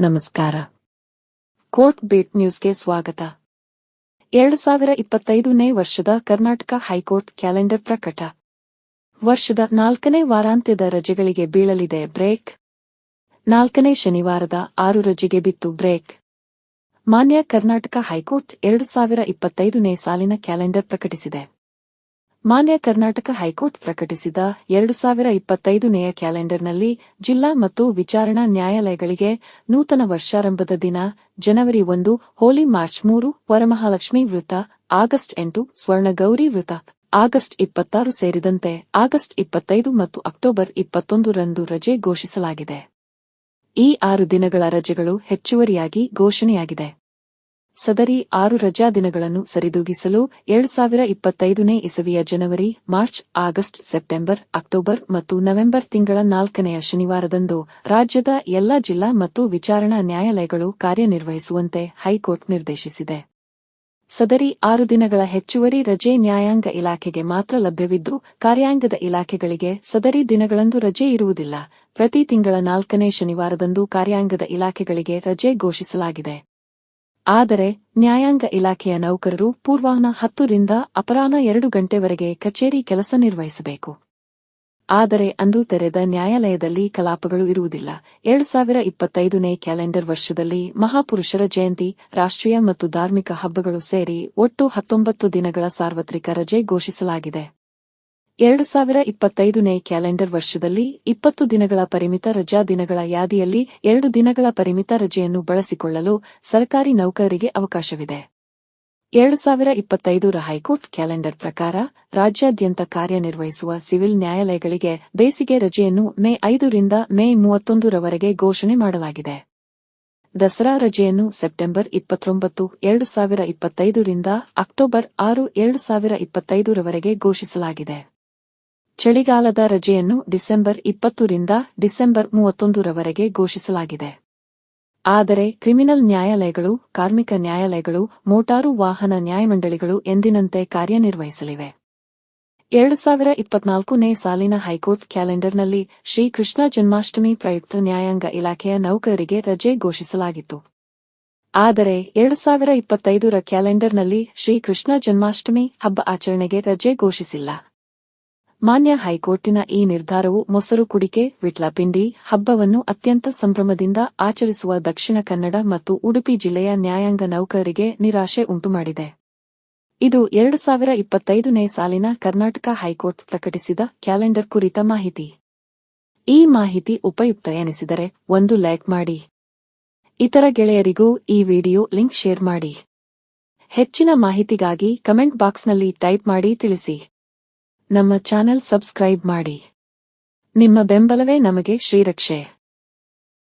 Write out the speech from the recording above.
ನಮಸ್ಕಾರ. Court beet ನ್ಯೂಸ್ಗೆ ಸ್ವಾಗತ. ಎರಡು ಸಾವಿರ ಇಪ್ಪತ್ತೈದನೇ ವರ್ಷದ ಕರ್ನಾಟಕ ಹೈಕೋರ್ಟ್ ಕ್ಯಾಲೆಂಡರ್ ಪ್ರಕಟ. ವರ್ಷದ ನಾಲ್ಕನೇ ವಾರಾಂತ್ಯದ ರಜೆಗಳಿಗೆ ಬೀಳಲಿದೆ ಬ್ರೇಕ್. ನಾಲ್ಕನೇ ಶನಿವಾರದ ಆರು ರಜೆಗೆ ಬಿತ್ತು ಬ್ರೇಕ್. ಮಾನ್ಯ ಕರ್ನಾಟಕ ಹೈಕೋರ್ಟ್ ಎರಡು ಸಾವಿರ ಇಪ್ಪತ್ತೈದನೇ ಸಾಲಿನ ಕ್ಯಾಲೆಂಡರ್ ಪ್ರಕಟಿಸಿದೆ. ಮಾನ್ಯ ಕರ್ನಾಟಕ ಹೈಕೋರ್ಟ್ ಪ್ರಕಟಿಸಿದ ಎರಡು ಸಾವಿರ ಇಪ್ಪತ್ತೈದನೆಯ ಕ್ಯಾಲೆಂಡರ್ನಲ್ಲಿ ಜಿಲ್ಲಾ ಮತ್ತು ವಿಚಾರಣಾ ನ್ಯಾಯಾಲಯಗಳಿಗೆ ನೂತನ ವರ್ಷಾರಂಭದ ದಿನ ಜನವರಿ ಒಂದು, ಹೋಲಿ ಮಾರ್ಚ್ ಮೂರು, ವರಮಹಾಲಕ್ಷ್ಮಿ ವೃತ್ತ, ಆಗಸ್ಟ್ ಎಂಟು, ಸ್ವರ್ಣಗೌರಿ ವೃತ್ತ, ಆಗಸ್ಟ್ ಇಪ್ಪತ್ತಾರು ಸೇರಿದಂತೆ ಆಗಸ್ಟ್ ಇಪ್ಪತ್ತೈದು ಮತ್ತು ಅಕ್ಟೋಬರ್ ಇಪ್ಪತ್ತೊಂದು ರಂದು ರಜೆ ಘೋಷಿಸಲಾಗಿದೆ. ಈ ಆರು ದಿನಗಳ ರಜೆಗಳು ಹೆಚ್ಚುವರಿಯಾಗಿ ಘೋಷಣೆಯಾಗಿದೆ. ಸದರಿ ಆರು ರಜಾ ದಿನಗಳನ್ನು ಸರಿದೂಗಿಸಲು ಎರಡು ಸಾವಿರ ಇಪ್ಪತ್ತೈದನೇ ಇಸವಿಯ ಜನವರಿ, ಮಾರ್ಚ್, ಆಗಸ್ಟ್, ಸೆಪ್ಟೆಂಬರ್, ಅಕ್ಟೋಬರ್ ಮತ್ತು ನವೆಂಬರ್ ತಿಂಗಳ ನಾಲ್ಕನೆಯ ಶನಿವಾರದಂದು ರಾಜ್ಯದ ಎಲ್ಲಾ ಜಿಲ್ಲಾ ಮತ್ತು ವಿಚಾರಣಾ ನ್ಯಾಯಾಲಯಗಳು ಕಾರ್ಯನಿರ್ವಹಿಸುವಂತೆ ಹೈಕೋರ್ಟ್ ನಿರ್ದೇಶಿಸಿದೆ. ಸದರಿ ಆರು ದಿನಗಳ ಹೆಚ್ಚುವರಿ ರಜೆ ನ್ಯಾಯಾಂಗ ಇಲಾಖೆಗೆ ಮಾತ್ರ ಲಭ್ಯವಿದ್ದು, ಕಾರ್ಯಾಂಗದ ಇಲಾಖೆಗಳಿಗೆ ಸದರಿ ದಿನಗಳಂದು ರಜೆ ಇರುವುದಿಲ್ಲ. ಪ್ರತಿ ತಿಂಗಳ ನಾಲ್ಕನೇ ಶನಿವಾರದಂದು ಕಾರ್ಯಾಂಗದ ಇಲಾಖೆಗಳಿಗೆ ರಜೆ ಘೋಷಿಸಲಾಗಿದೆ. ಆದರೆ ನ್ಯಾಯಾಂಗ ಇಲಾಖೆಯ ನೌಕರರು ಪೂರ್ವಾಹ್ನ ಹತ್ತರಿಂದ ಅಪರಾಹ್ನ ಎರಡು ಗಂಟೆವರೆಗೆ ಕಚೇರಿ ಕೆಲಸ ನಿರ್ವಹಿಸಬೇಕು. ಆದರೆ ಅಂದು ತೆರೆದ ನ್ಯಾಯಾಲಯದಲ್ಲಿ ಕಲಾಪಗಳು ಇರುವುದಿಲ್ಲ. ಎರಡು ಸಾವಿರ ಇಪ್ಪತ್ತೈದನೇ ಕ್ಯಾಲೆಂಡರ್ ವರ್ಷದಲ್ಲಿ ಮಹಾಪುರುಷರ ಜಯಂತಿ, ರಾಷ್ಟ್ರೀಯ ಮತ್ತು ಧಾರ್ಮಿಕ ಹಬ್ಬಗಳು ಸೇರಿ ಒಟ್ಟು ಹತ್ತೊಂಬತ್ತು ದಿನಗಳ ಸಾರ್ವತ್ರಿಕ ರಜೆ ಘೋಷಿಸಲಾಗಿದೆ. ಎರಡು ಸಾವಿರ ಇಪ್ಪತ್ತೈದನೇ ಕ್ಯಾಲೆಂಡರ್ ವರ್ಷದಲ್ಲಿ ಇಪ್ಪತ್ತು ದಿನಗಳ ಪರಿಮಿತ ರಜಾ ದಿನಗಳ ಯಾದಿಯಲ್ಲಿ ಎರಡು ದಿನಗಳ ಪರಿಮಿತ ರಜೆಯನ್ನು ಬಳಸಿಕೊಳ್ಳಲು ಸರ್ಕಾರಿ ನೌಕರರಿಗೆ ಅವಕಾಶವಿದೆ. ಎರಡು ಸಾವಿರ ಇಪ್ಪತ್ತೈದರ ಹೈಕೋರ್ಟ್ ಕ್ಯಾಲೆಂಡರ್ ಪ್ರಕಾರ ರಾಜ್ಯಾದ್ಯಂತ ಕಾರ್ಯನಿರ್ವಹಿಸುವ ಸಿವಿಲ್ ನ್ಯಾಯಾಲಯಗಳಿಗೆ ಬೇಸಿಗೆ ರಜೆಯನ್ನು ಮೇ ಐದರಿಂದ ಮೇ ಮೂವತ್ತೊಂದರವರೆಗೆ ಘೋಷಣೆ ಮಾಡಲಾಗಿದೆ. ದಸರಾ ರಜೆಯನ್ನು ಸೆಪ್ಟೆಂಬರ್ ಇಪ್ಪತ್ತೊಂಬತ್ತು, ಎರಡು ಸಾವಿರ ಇಪ್ಪತ್ತೈದರಿಂದ ಅಕ್ಟೋಬರ್ ಆರು, ಎರಡು ಸಾವಿರ ಇಪ್ಪತ್ತೈದರವರೆಗೆ ಘೋಷಿಸಲಾಗಿದೆ. ಚಳಿಗಾಲದ ರಜೆಯನ್ನು ಡಿಸೆಂಬರ್ ಇಪ್ಪತ್ತರಿಂದ ಡಿಸೆಂಬರ್ ಮೂವತ್ತೊಂದರವರೆಗೆ ಘೋಷಿಸಲಾಗಿದೆ. ಆದರೆ ಕ್ರಿಮಿನಲ್ ನ್ಯಾಯಾಲಯಗಳು, ಕಾರ್ಮಿಕ ನ್ಯಾಯಾಲಯಗಳು, ಮೋಟಾರು ವಾಹನ ನ್ಯಾಯಮಂಡಳಿಗಳು ಎಂದಿನಂತೆ ಕಾರ್ಯನಿರ್ವಹಿಸಲಿವೆ. ಎರಡು ಸಾವಿರ ಇಪ್ಪತ್ನಾಲ್ಕನೇ ಸಾಲಿನ ಹೈಕೋರ್ಟ್ ಕ್ಯಾಲೆಂಡರ್ನಲ್ಲಿ ಶ್ರೀಕೃಷ್ಣ ಜನ್ಮಾಷ್ಟಮಿ ಪ್ರಯುಕ್ತ ನ್ಯಾಯಾಂಗ ಇಲಾಖೆಯ ನೌಕರರಿಗೆ ರಜೆ ಘೋಷಿಸಲಾಗಿತ್ತು. ಆದರೆ ಎರಡು ಸಾವಿರ ಇಪ್ಪತ್ತೈದರ ಕ್ಯಾಲೆಂಡರ್ನಲ್ಲಿ ಶ್ರೀಕೃಷ್ಣ ಜನ್ಮಾಷ್ಟಮಿ ಹಬ್ಬ ಆಚರಣೆಗೆ ರಜೆ ಘೋಷಿಸಿಲ್ಲ. ಮಾನ್ಯ ಹೈಕೋರ್ಟಿನ ಈ ನಿರ್ಧಾರವು ಮೊಸರು ಕುಡಿಕೆ ವಿಟ್ಲಪಿಂಡಿ ಹಬ್ಬವನ್ನು ಅತ್ಯಂತ ಸಂಭ್ರಮದಿಂದ ಆಚರಿಸುವ ದಕ್ಷಿಣ ಕನ್ನಡ ಮತ್ತು ಉಡುಪಿ ಜಿಲ್ಲೆಯ ನ್ಯಾಯಾಂಗ ನೌಕರರಿಗೆ ನಿರಾಶೆ ಉಂಟುಮಾಡಿದೆ. ಇದು ಎರಡು ಸಾವಿರ ಇಪ್ಪತ್ತೈದನೇ ಸಾಲಿನ ಕರ್ನಾಟಕ ಹೈಕೋರ್ಟ್ ಪ್ರಕಟಿಸಿದ ಕ್ಯಾಲೆಂಡರ್ ಕುರಿತ ಮಾಹಿತಿ. ಈ ಮಾಹಿತಿ ಉಪಯುಕ್ತ ಎನಿಸಿದರೆ ಒಂದು ಲೈಕ್ ಮಾಡಿ. ಇತರ ಗೆಳೆಯರಿಗೂ ಈ ವಿಡಿಯೋ ಲಿಂಕ್ ಶೇರ್ ಮಾಡಿ. ಹೆಚ್ಚಿನ ಮಾಹಿತಿಗಾಗಿ ಕಮೆಂಟ್ ಬಾಕ್ಸ್ನಲ್ಲಿ ಟೈಪ್ ಮಾಡಿ ತಿಳಿಸಿ. ನಮ್ಮ ಚಾನೆಲ್ ಸಬ್ಸ್ಕ್ರೈಬ್ ಮಾಡಿ. ನಿಮ್ಮ ಬೆಂಬಲವೇ ನಮಗೆ ಶ್ರೀರಕ್ಷೆ.